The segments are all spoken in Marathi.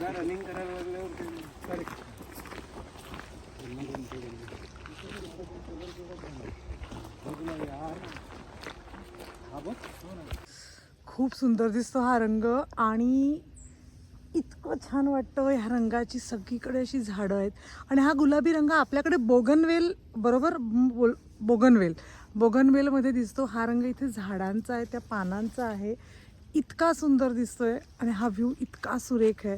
रनिंग करायला लागल्यावर खूप सुंदर दिसतो हा रंग आणि इतकं छान वाटतं ह्या रंगाची. सगळीकडे अशी झाडं आहेत. आणि हा गुलाबी रंग आपल्याकडे बोगनवेल बरोबर? बोल बोगनवेल. बोगनवेलमध्ये दिसतो. हा रंग इथे झाडांचा आहे त्या पानांचा आहे. इतका सुंदर दिसतोय आणि हा व्ह्यू इतका सुरेख आहे.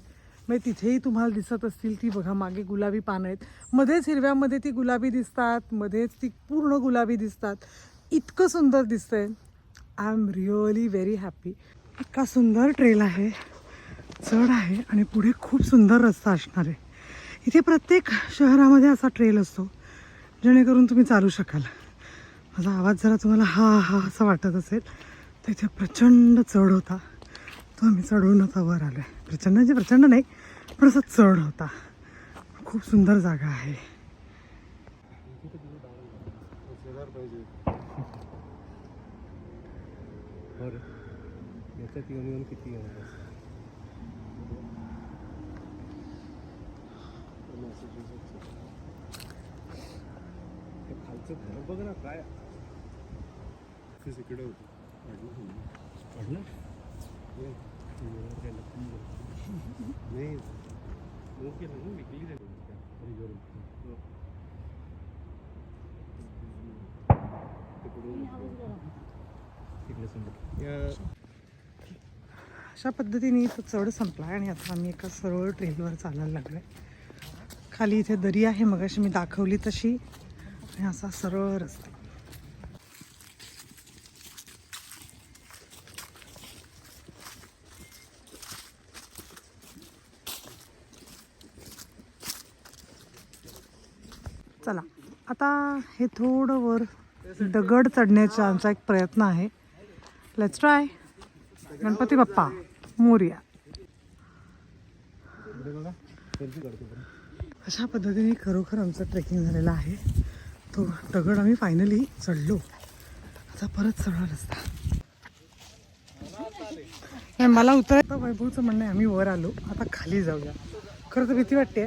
म्हणजे तिथेही तुम्हाला दिसत असतील ती बघा मागे गुलाबी पानं आहेत. मध्येच हिरव्यामध्ये ती गुलाबी दिसतात मध्येच ती पूर्ण गुलाबी दिसतात. इतकं सुंदर दिसतंय. I am really very happy इतका सुंदर ट्रेल आहे. चढ आहे आणि पुढे खूप सुंदर रस्ता असणार आहे. इथे प्रत्येक शहरामध्ये असा ट्रेल असतो जेणेकरून तुम्ही चालू शकाल. माझा आवाज जरा तुम्हाला हा हा असं वाटत असेल. तिथे प्रचंड चढ होता. तो आम्ही चढवून आता वर आलो आहे प्रचंड म्हणजे प्रचंड नाही पण असा चढ होता. खूप सुंदर जागा आहे. येऊन ते खालचं घर बघ ना काय. इकडे होतं. अशा पद्धतीने तो चढ संपला आणि आता आम्ही एका सरळ ट्रेलवर चालायला लागलो आहे खाली इथे दरी आहे मग अशी मी दाखवली तशी. आणि असा सरळ रस्ता चला. आता हे थोडं वर दगड चढण्याचा आमचा एक प्रयत्न आहे. Let's try Ganpati Bappa Morya. अशा पद्धतीने खरोखर आमचं ट्रेकिंग झालेलं आहे. तो दगड आम्ही फायनली चढलो. आता परत चढा रस्ता. नाही, मला उतरायचं वैभवचं म्हणणं आहे आम्ही वर आलो. आता खाली जाऊया. खरं तर भीती वाटते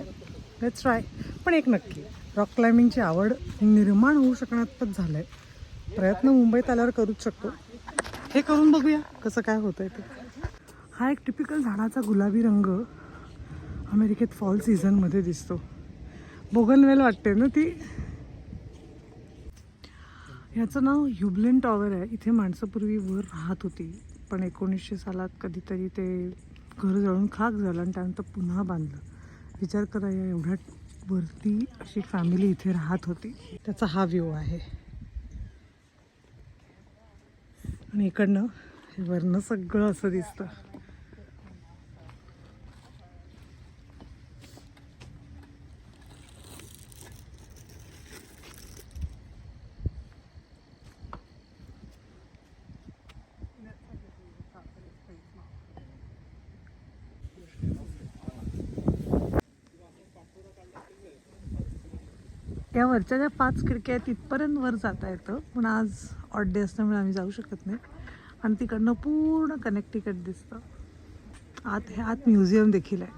लेट्स ट्राय पण एक नक्की. रॉक क्लाइम्बिंगची आवड निर्माण होऊ शकण्यातच झालं आहे प्रयत्न मुंबईत आल्यावर करूच शकतो. हे करून बघूया कसं काय होतं ते. हा एक टिपिकल झाडाचा गुलाबी रंग अमेरिकेत फॉल सीझनमध्ये दिसतो. बोगनवेल वाटते ना ती? याचं नाव ह्युबलेन टॉवर आहे. इथे माणसं पूर्वी वर राहत होती. पण एकोणीसशे सालात कधीतरी ते घर जळून खाक झालं आणि त्यानंतर पुन्हा बांधलं. विचार करा या एवढ्या वरती अशी फॅमिली इथे राहत होती. त्याचा हा व्ह्यू आहे. आणि इकडनं हे वरनं सगळं असं दिसतं. या वरच्या ज्या पाच खिडक्या आहेत तिथपर्यंत वर जाता येतं. पण आज ऑट डे असल्यामुळे आम्ही जाऊ शकत नाही. आणि तिकडनं पूर्ण कनेक्टिकट दिसतं. आत हे आत म्युझियम देखील आहे.